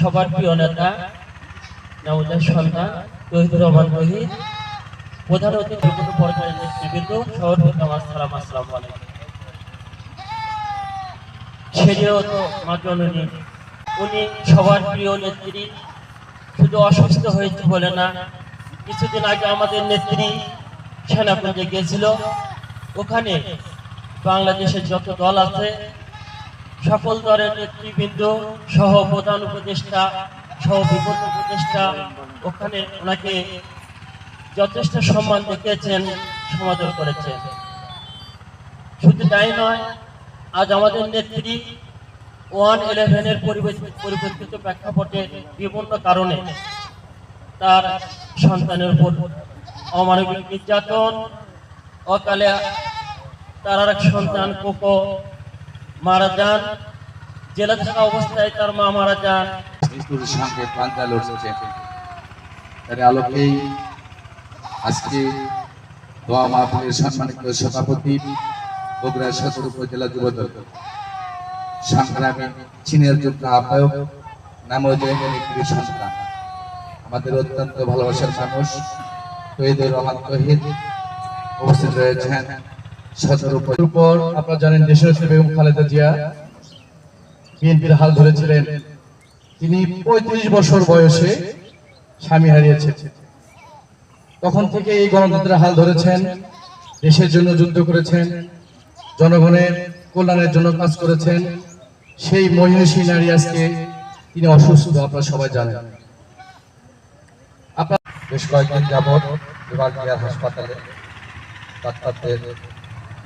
সবার প্রিয় নেতা নওজার সন্তান তহিদুর রহমান তহিদ প্রধান অতিথি পর্যায়ের নেতৃবৃন্দ শহর আমার সালাম, আসসালামু উনি সবার প্রিয় নেত্রী, শুধু অসুস্থ হয়েছে বলে না, কিছুদিন আগে আমাদের নেত্রী সেনাকুঞ্জে গিয়েছিল। ওখানে বাংলাদেশের যত দল আছে সকল দলের নেতৃবৃন্দ, সহ প্রধান উপদেষ্টা, সহ বিপন্ন উপদেষ্টা, ওখানে ওনাকে যথেষ্ট সম্মান দেখিয়েছেন, সমাদর করেছেন। শুধু তাই নয়, আজ আমাদের নেত্রী ওয়ান ইলেভেনের পরিবর্তিত প্রেক্ষাপটে বিভিন্ন কারণে তার সন্তানের উপর অমানবিক নির্যাতন, অকালে তার আর এক সন্তান কোকো মারা যান। জেলে থাকা অবস্থায় তার মা মারা যান। মৃত্যুর সঙ্গে প্রাণটা লড়ছে তার আলোকেই আজকে দোয়া মাহফিলের সম্মানিত সভাপতি, বগুড়া সদর উপজেলা যুবদল সংগ্রামী চীনের আহ্বায়ক আমাদের অত্যন্ত ভালোবাসার মানুষ তহিদুর রহমান তহিদ উপস্থিত রয়েছেন। আপনারা জানেন বেগম খালেদা জিয়া বিএনপির হাল ধরেছিলেন। তিনি পঁয়ত্রিশ বছর বয়সে স্বামী তখন থেকে এই গণতন্ত্রের হাল ধরেছেন, দেশের জন্য যুদ্ধ করেছেন, জনগণের কল্যাণের জন্য কাজ করেছেন। সেই মহিষী নারী আজকে তিনি অসুস্থ, আপনারা সবাই জানেন। আপনার বেশ কয়েকদিন বিভাগীয় হাসপাতালে ডাক্তারদের